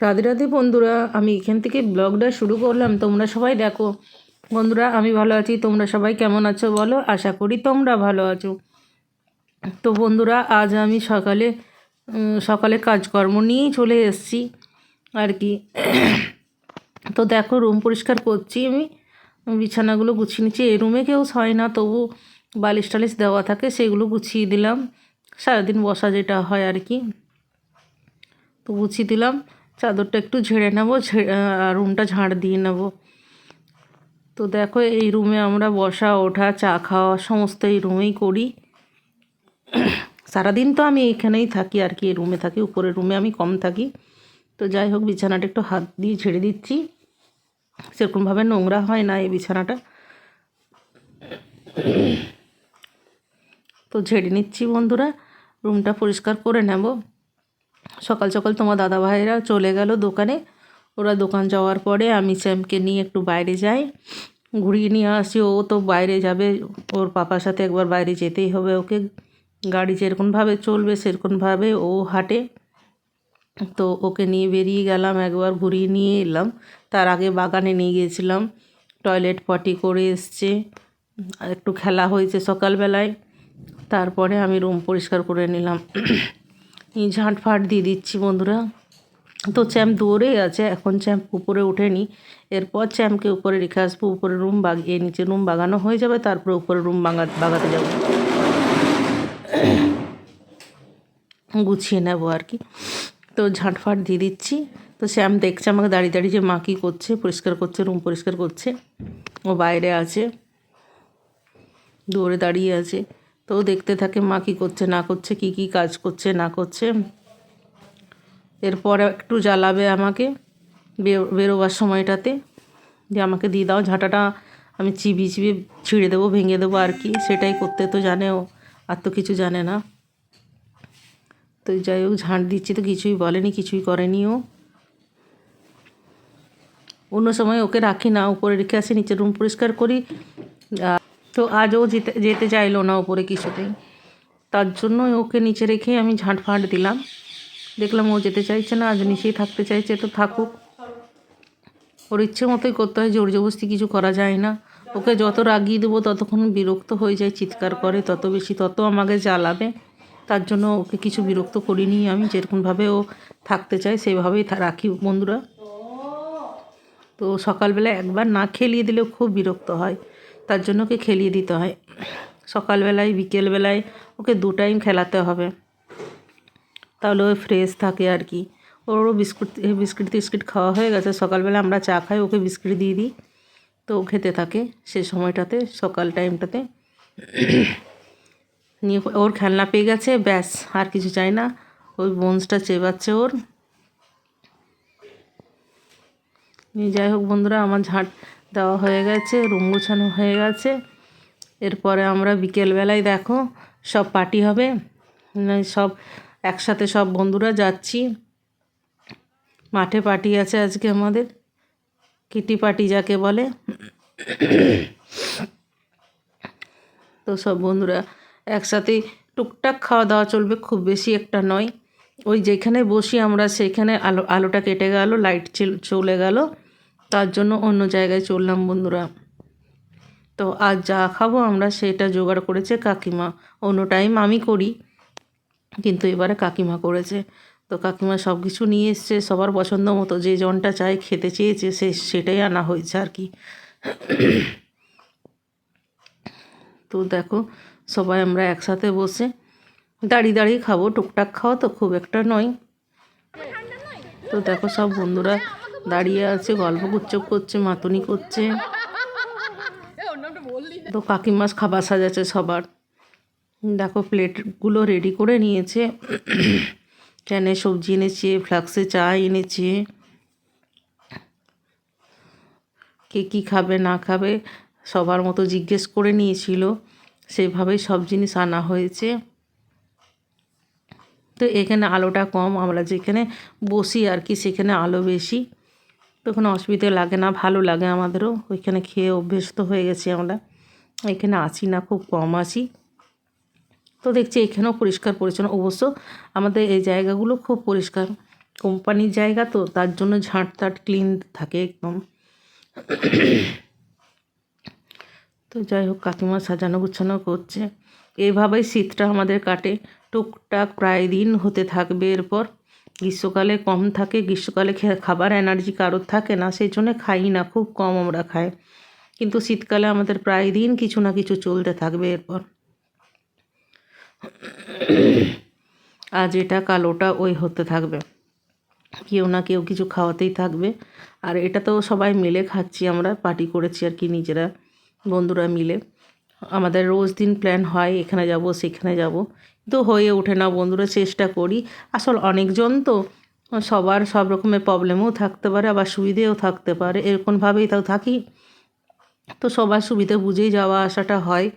রাধে রাধে বন্ধুরা, আমি এখান থেকে ব্লগটা শুরু করলাম। তোমরা সবাই দেখো। বন্ধুরা, আমি ভালো আছি। তোমরা সবাই কেমন আছো বলো? আশা করি তোমরা ভালো আছো। তো বন্ধুরা, আজ আমি সকালে সকালে কাজকর্ম নিয়েই চলে এসেছি আর কি। তো দেখো, রুম পরিষ্কার করছি আমি। বিছানাগুলো গুছিয়ে নিচ্ছি। এই রুমে কেউ হয় না, তবু বালিশ টালিশ দেওয়া থাকে, সেগুলো গুছিয়ে দিলাম। সারাদিন বসা যেটা হয় আর কি। তো গুছিয়ে দিলাম। চাদরটা একটু ঝেড়ে নেব রুমটা ঝাড় দিয়ে নেব। তো দেখো, এই রুমে আমরা বসা, ওঠা, চা খাওয়া সমস্ত এই রুমেই করি। সারাদিন তো আমি এখানেই থাকি আর কি, এই রুমে থাকি, উপরের রুমে আমি কম থাকি। তো যাই হোক, বিছানাটা একটু হাত দিয়ে ঝেড়ে দিচ্ছি। সেরকমভাবে নোংরা হয় না এই বিছানাটা। তো ঝেড়ে নিচ্ছি বন্ধুরা, রুমটা পরিষ্কার করে নেব। সকাল সকাল তোমার দাদা ভাইরা চলে গেল দোকানে। ওরা দোকান যাওয়ার পরে আমি স্যামকে নিয়ে একটু বাইরে যাই। ঘুরিয়ে নিয়ে আসি, ও তো বাইরে যাবে। ওর পাপার সাথে একবার বাইরে যেতেই হবে ওকে। গাড়ি যেরকমভাবে চলবে, সেরকমভাবে ও হাঁটে। তো ওকে নিয়ে বেরিয়ে গেলাম, একবার ঘুরিয়ে নিয়ে এলাম। তার আগে বাগানে নিয়ে গিয়েছিলাম। টয়লেট পটি করে এসছে। একটু খেলা হয়েছে সকালবেলায়। তারপরে আমি রুম পরিষ্কার করে নিলাম। ঝাঁট ফাট দিয়ে দিচ্ছি বন্ধুরা। তো চ্যাম্প দৌড়েই আছে, এখন চ্যাম্প উপরে ওঠেনি। এরপর চ্যাম্পকে উপরে রেখে আসব, উপরে রুম বাগিয়ে নিচে রুম বাগানো হয়ে যাবে, তারপরে উপরে রুম বাগা, বাগাতে যাব। গুছিয়ে নেব আর কি। তো ঝাঁটফাট দিয়ে দিচ্ছি। তো শ্যাম দেখছে আমাকে দাঁড়িয়ে দাঁড়িয়ে যে মা কী করছে, পরিষ্কার করছে, রুম পরিষ্কার করছে। ও বাইরে আছে দৌড়ে দাঁড়িয়ে আছে। তো দেখতে থাকে মা কী করছে, না করছে, কি কি কাজ করছে, না করছে। এরপর একটু জ্বালাবে আমাকে বেরো- বেরোবার সময়টাতে। যে আমাকে দিয়ে দাও, ঝাঁটাটা আমি চিবিয়ে চিবিয়ে ছিঁড়ে দেবো, ভেঙে দেবো আর কি। সেটাই করতে তো জানে ও, আর তো কিছু জানে না। তো যাই হোক, ঝাঁট দিচ্ছি তো কিছুই বলেনি, কিছুই করেনি ও। অন্য সময় ওকে রাখি না, উপরে রেখে আসি নিচে রুম পরিষ্কার করি। তো আজও যেতে যেতে চাইলো না ওপরে কিছুতেই। তার জন্য ওকে নিচে রেখে আমি ঝাঁট ফাঁট দিলাম। দেখলাম ও যেতে চাইছে না, আজ নিচেই থাকতে চাইছে, তো থাকুক। ওর ইচ্ছে মতোই করতে হয়, জোর জবরদস্তি কিছু করা যায় না। ওকে যত রাগিয়ে দেবো, ততক্ষণ বিরক্ত হয়ে যায়, চিৎকার করে, তত বেশি তত আমাকে জ্বালাবে। তার জন্য ওকে কিছু বিরক্ত করিনি আমি, যেরকমভাবে ও থাকতে চায়, সেভাবেই রাখি বন্ধুরা। তো সকালবেলা একবার না খেলিয়ে দিলেও খুব বিরক্ত হয়। তার জন্য ওকে খেলিয়ে দিতে হয়। সকালবেলায়, বিকেলবেলায় ওকে দু টাইম খেলাতে হবে। তাহলে ওই ফ্রেশ থাকে আর কি। ওরও বিস্কুট, বিস্কিট টিস্কিট খাওয়া হয়ে গেছে। সকালবেলা আমরা চা খাই, ওকে বিস্কিট দিয়ে দিই। তো ও খেতে থাকে সে সময়টাতে, সকাল টাইমটাতে নিয়ে ওর খেলনা পেয়ে গেছে, ব্যাস, আর কিছু চাই না। ওই বোনসটা চেবাচ্ছে ওর। যাই হোক বন্ধুরা, আমার ঝাঁট দেওয়া হয়ে গেছে, রুম গোছানো হয়ে গেছে। এরপরে আমরা বিকেলবেলায় দেখো সব পার্টি হবে। মানে সব একসাথে সব বন্ধুরা যাচ্ছি। মাঠে পার্টি আছে আজকে আমাদের। কিটি পার্টি যাকে বলে। তো সব বন্ধুরা একসাথেই টুকটাক খাওয়া দাওয়া চলবে, খুব বেশি একটা নয়। ওই যেখানে বসি আমরা, সেখানে আলো, আলোটা কেটে গেল, লাইট চলে গেল। তার জন্য অন্য জায়গায় চললাম বন্ধুরা। তো আজ যা খাব আমরা সেটা জোগাড় করেছে কাকিমা। অন্য টাইম আমি করি, কিন্তু এবারে কাকিমা করেছে। তো কাকিমা সব কিছু নিয়ে এসছে, সবার পছন্দ মতো যে জনটা চায় খেতে চেয়েছে সে, সেটাই আনা হয়েছে আর কি। তো দেখো, সবাই আমরা একসাথে বসে দাঁড়িয়ে দাঁড়িয়ে খাব। টুকটাক খাওয়া তো খুব একটা নয়। তো দেখো সব বন্ধুরা দাঁড়িয়ে আছে, গল্প গুচ্ছপ করছে, মাতুনি করছে। তো কাকিমাস খাবার সাজাচ্ছে সবার। দেখো প্লেটগুলো রেডি করে নিয়েছে। ক্যানে সবজি এনেছে, ফ্লাক্সে চা এনেছে। কে কী খাবে, না খাবে, সবার মতো জিজ্ঞেস করে নিয়েছিল। সেভাবেই সব জিনিস আনা হয়েছে। তো এখানে আলোটা কম, আমরা যেখানে বসি আর কি, সেখানে আলো বেশি। তো কোনো অসুবিধে লাগে না, ভালো লাগে আমাদেরও। ওইখানে খেয়ে অভ্যস্ত হয়ে গেছি আমরা। এখানে আছি না, খুব কম আছি। তো দেখছি এখানেও পরিষ্কার পরিচ্ছন্ন। অবশ্য আমাদের এই জায়গাগুলো খুব পরিষ্কার। কোম্পানির জায়গা তো, তার জন্য ঝাঁট টাট ক্লিন থাকে একদম। তো যাই হোক, কাকিমা সাজানো গুছানো করছে। এভাবেই শীতটা আমাদের কাটে। টুকটাক প্রায় দিন হতে থাকবে এরপর। গ্রীষ্মকালে কম থাকে, গ্রীষ্মকালে খাবার এনার্জি কারোর থাকে না, সেই জন্য খাই না, খুব কম আমরা খাই। কিন্তু শীতকালে আমাদের প্রায় দিন কিছু না কিছু চলতে থাকবে এরপর। আজ এটা, কাল ওটা, ওই হতে থাকবে। কেউ না কেউ কিছু খাওয়াতেই থাকবে। আর এটা তো সবাই মিলে খাচ্ছি আমরা, পার্টি করেছি আর কি নিজেরা, বন্ধুরা মিলে। আমাদের রোজ দিন প্ল্যান হয়, এখানে যাব, সেখানে যাব। তো হয়ে ওঠে না বন্ধুরা, চেষ্টা করি। আসল অনেকজন তো সবার সব রকমের প্রবলেমও থাকতে পারে, আবার সুবিধেও থাকতে পারে। এরকমভাবেই তাও থাকি। তো সবার সুবিধে বুঝেই যাওয়া আসাটা হয়।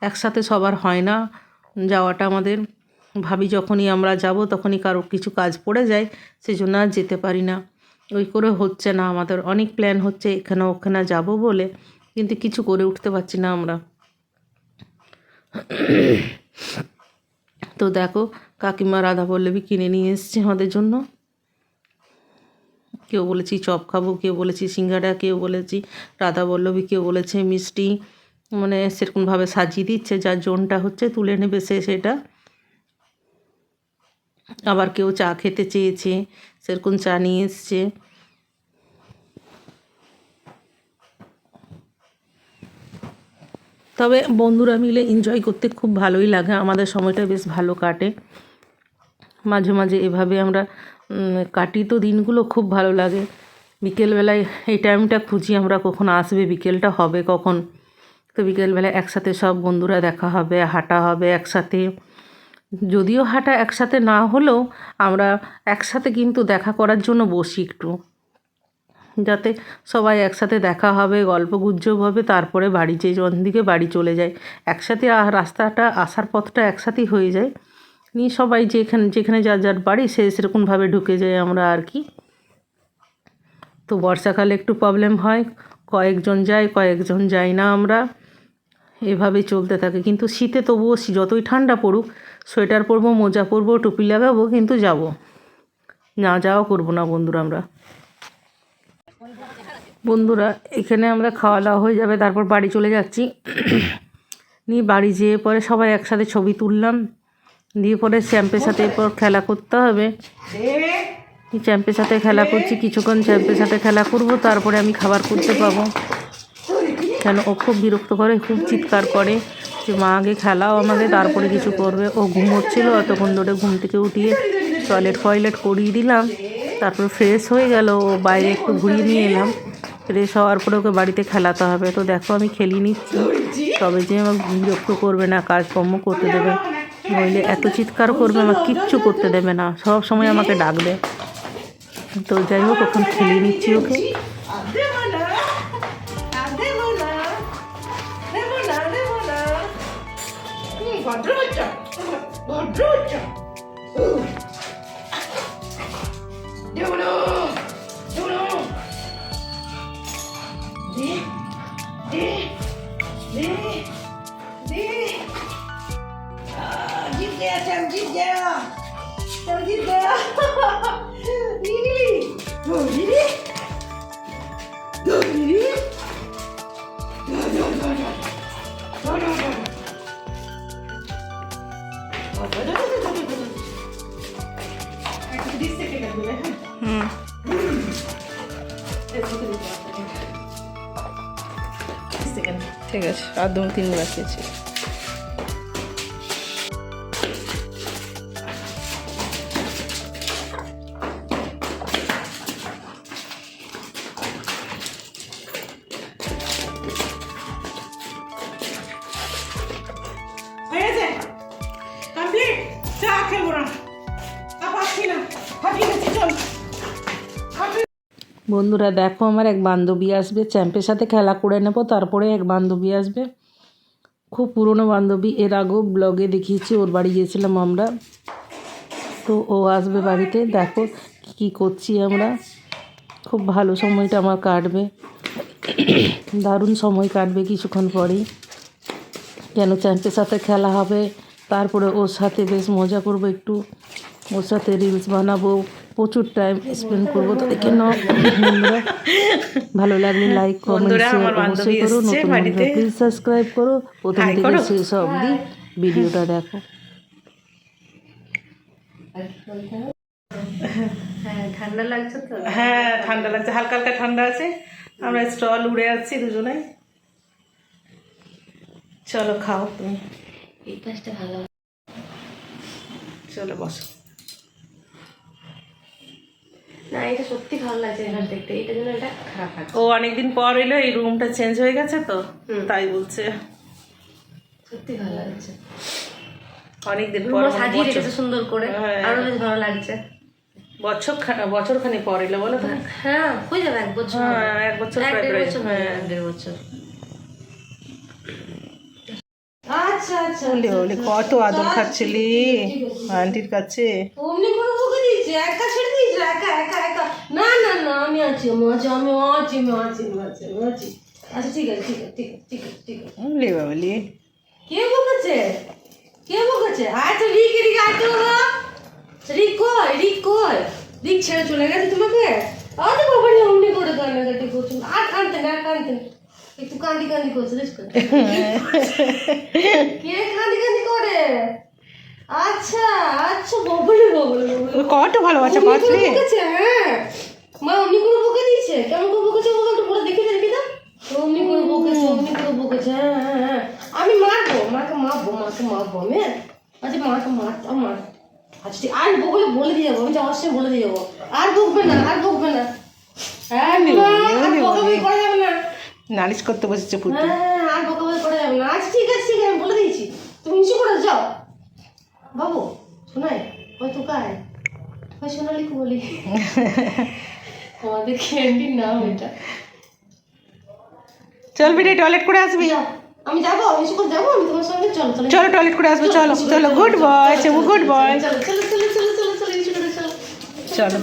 একসাথে সবার হয় না যাওয়াটা আমাদের। ভাবি যখনই আমরা যাব, তখনই কারও কিছু কাজ পড়ে যায় সেই জন্য আর যেতে পারি না। ওই করে হচ্ছে না আমাদের। অনেক প্ল্যান হচ্ছে, এখানে ওখানে যাব বলে, কিন্তু কিছু করে উঠতে পারছি না আমরা। তো দেখো, কাকিমা রাধা পল্লবী কিনে নিয়ে এসছে আমাদের জন্য। কেউ বলেছি চপ খাব, কেউ বলেছি সিঙ্গাড়া কেউ বলেছি রাধা বল্লভী কেউ বলেছে মিষ্টি মানে সেরকমভাবে সাজিয়ে দিচ্ছে, যার জোনটা হচ্ছে তুলে নেবে সে সেটা। আবার কেউ চা খেতে চেয়েছে, সেরকম চা নিয়ে এসছে। তবে বন্ধুরা মিলে এনজয় করতে খুব ভালোই লাগে। আমাদের সময়টা বেশ ভালো কাটে। মাঝে মাঝে এভাবে আমরা কাটি তো দিনগুলো খুব ভালো লাগে। বিকেলবেলায় এই টাইমটা খুঁজি আমরা কখন আসবে, বিকেলটা হবে কখন। তো বিকেলবেলায় একসাথে সব বন্ধুরা দেখা হবে, হাঁটা হবে একসাথে। যদিও হাঁটা একসাথে না হলেও আমরা একসাথে কিন্তু দেখা করার জন্য বসি একটু। যাতে সবাই একসাথে দেখা হবে, গল্প গুজব হবে, তারপরে বাড়ি যে দিকে বাড়ি চলে যায়। একসাথে রাস্তাটা আসার পথটা একসাথেই হয়ে যায়। নিয়ে সবাই যেখানে যেখানে যার যার বাড়ি, সে সেরকমভাবে ঢুকে যায় আমরা আর কি। তো বর্ষাকালে একটু প্রবলেম হয়, কয়েকজন যায়, কয়েকজন যাই না আমরা। এভাবে চলতে থাকে। কিন্তু শীতে তবুও যতই ঠান্ডা পড়ুক, সোয়েটার পরবো, মোজা পরবো, টুপি লাগাবো, কিন্তু যাব। না যাওয়া করব না বন্ধুরা আমরা। বন্ধুরা, এখানে আমরা খাওয়া দাওয়া হয়ে যাবে, তারপর বাড়ি চলে যাচ্ছি। নিয়ে বাড়ি যেয়ে পরে সবাই একসাথে ছবি তুললাম। দিয়ে পরে চ্যাম্পের সাথে এরপর খেলা করতে হবে। চ্যাম্পের সাথে খেলা করছি, কিছুক্ষণ চ্যাম্পের সাথে খেলা করব, তারপরে আমি খাবার করতে পাবো। কেন, ও খুব বিরক্ত করে, খুব চিৎকার করে যে, মা, আগে খেলাও আমাকে, তারপরে কিছু করবে। ও ঘুমোচ্ছিল, অতক্ষণ ধরে ঘুম থেকে উঠিয়ে টয়লেট ফয়লেট করিয়ে দিলাম। তারপর ফ্রেশ হয়ে গেল, ও বাইরে একটু ঘুরিয়ে নিয়ে এলাম। ফ্রেশ হওয়ার পরে ওকে বাড়িতে খেলাতে হবে। তো দেখো আমি খেলি নিচ্ছি। তবে যে আমার বিরক্ত করবে না, কাজকর্ম করতে দেবে। নইলে এত চিৎকার করবে আমার কিচ্ছু করতে দেবে না। সব সময় আমাকে ডাকবে। তো যাই হোক, এখন খেলিয়ে নিচ্ছি ওকে। ঠিক আছে আর দু তিন খেয়েছি। বন্ধুরা, দেখো আমার এক বান্ধবী আসবে। চ্যাম্পের সাথে খেলা করে নেব, তারপরে এক বান্ধবী আসবে। খুব পুরনো বান্ধবী, এর আগেও ব্লগে দেখিয়েছি, ওর বাড়ি গিয়েছিলাম আমরা। তো ও আসবে বাড়িতে। দেখো কী করছি আমরা। খুব ভালো সময়টা আমার কাটবে। দারুণ সময় কাটবে কিছুক্ষণ পরেই। কেন চ্যাম্পের সাথে খেলা হবে, তারপরে ওর সাথে বেশ মজা করব একটু। ওর সাথে রিলস বানাবো। প্রচুর টাইম স্পেন্ড করব তাদেরকে ন বন্ধুরা ভালো লাগলে লাইক কমেন্ট শেয়ার অবশ্যই করো নতুন বন্ধুরা প্লিজ সাবস্ক্রাইব করো প্রথম থেকে। শেষ অবধি ভিডিওটা দেখো। হ্যাঁ ঠান্ডা লাগছে তো? হ্যাঁ ঠান্ডা লাগছে হালকা হালকা ঠান্ডা আছে। আমরা স্টল উড়ে যাচ্ছি দুজনে। চলো খাও তুমি। এই পাশটা ভালো। চলো বসো। না এটা সত্যি ভালো লাগছে এখান দেখতে। এটা জন্য এটা খারাপ লাগছে। ও অনেকদিন পর এলো এই রুমটা চেঞ্জ হয়ে গেছে তো? তাই বলছে। সত্যি ভালো লাগছে। অনেকদিন পর মানে সাজিয়ে রেখেছে সুন্দর করে। হ্যাঁ। আরও বেশ ভালো লাগছে। বছর বছর খানি পর এলো বলো তো হ্যাঁ হয়ে যাবে এক বছর হ্যাঁ এক বছর প্রায় প্রায় হ্যাঁ। দেড় বছর। আচ্ছা আচ্ছা বলি বলি কত আদর খাচ্ছিলি আন্টির কাছে? অমনি করে বকে দিয়েছে? একা ছেড়ে দিয়েছে? একা একা একা না না না আমি আছি আমি আছি আমি আছি আমি আছি আমি আছি আমি আছি। আচ্ছা ঠিক আছে ঠিক আছে ঠিক আছে ঠিক আছে ঠিক আছে। বলি বাবলি কে বকেছে? কে বকেছে? আচ্ছা রিক এদিকে আছো বাবা। রিক কই রিক কই? রিক ছেড়ে চলে গেছে তোমাকে? আরে বাবা রে অমনি করে কান্নাকাটি করছ। আর কানতে না কানতে। একটু কান্দি কান্দি করছে কে কান্দি কান্দি করে? আচ্ছা আচ্ছা ববলে ববলে কত ভালোবাসা পাচ্ছি হ্যাঁ। মা অমনি করে বকে দিয়েছে? কেমন করে বকেছে? বলো একটু বলে দেখি দেখি দাও অমনি করে বকেছে অমনি করে বকেছে হ্যাঁ হ্যাঁ হ্যাঁ আমি মারবো মাকে মারবো মাকে মারবো আমি হ্যাঁ? আচ্ছা মাকে মারতো মার আচ্ছা আর বকলে বলে দিয়ে যাব আমি যাওয়ার সময় বলে দিয়ে যাব। আর বকবে না আর বকবে না। হ্যাঁ আর বকাবকি করা যাবে না। নালিশ করতে বসেছে পুতুল। হ্যাঁ হ্যাঁ, আর বকাবকি করা যাবে না। আচ্ছা ঠিক আছে ঠিক আছে আমি বলে দিয়েছি। তুমি নিচে করে যাও। বাবু শোনাই ওই তো কায় ওই সোনালি বলি আমাদের ক্যান্টির নাম এটা। চল বেটে টয়লেট করে আসবি। আমি যাব আমি স্কুল যাব আমি তোমার সঙ্গে চলো চলো। চলো টয়লেট করে আসব চলো চলো গুড বয় চেমু গুড বয় চলো চলো চলো চলো চলো চলো করে চলো। চলো।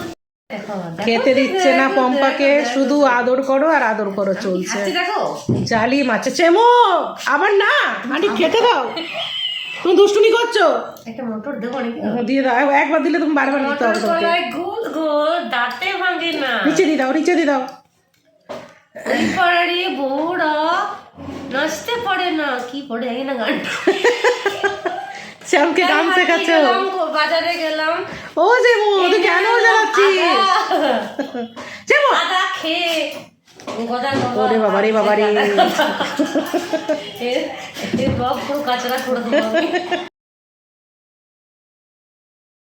খেতে দিচ্ছে না পম্পাকে শুধু আদর করো আর আদর করো চলছে। জালি মাছে চেমো আবার না আন্টি খেতে দাও। তুমি দুষ্টুমি করছ? একটা মোটর দেবো নাকি? দিয়ে দাও। একবার দিলে তুমি বারবার দিতে হবে গোল গোল দাঁতে ভাঙে না। নিচে দিয়ে দাও নিচে দিয়ে দাও। ওই পাড়ারে বউরা নাচতে পারে না। কি পড়ে জানি না গানটা? শ্যামকে গান শেখাচ্ছ। বাজারে গেলাম। ও চেমু তুই কেন জ্বালাচ্ছিস? আদা খেয়ে ওরে বাবা রে বাবা রে এর এর বাপ পুরো কাচরা করে দেবো আমি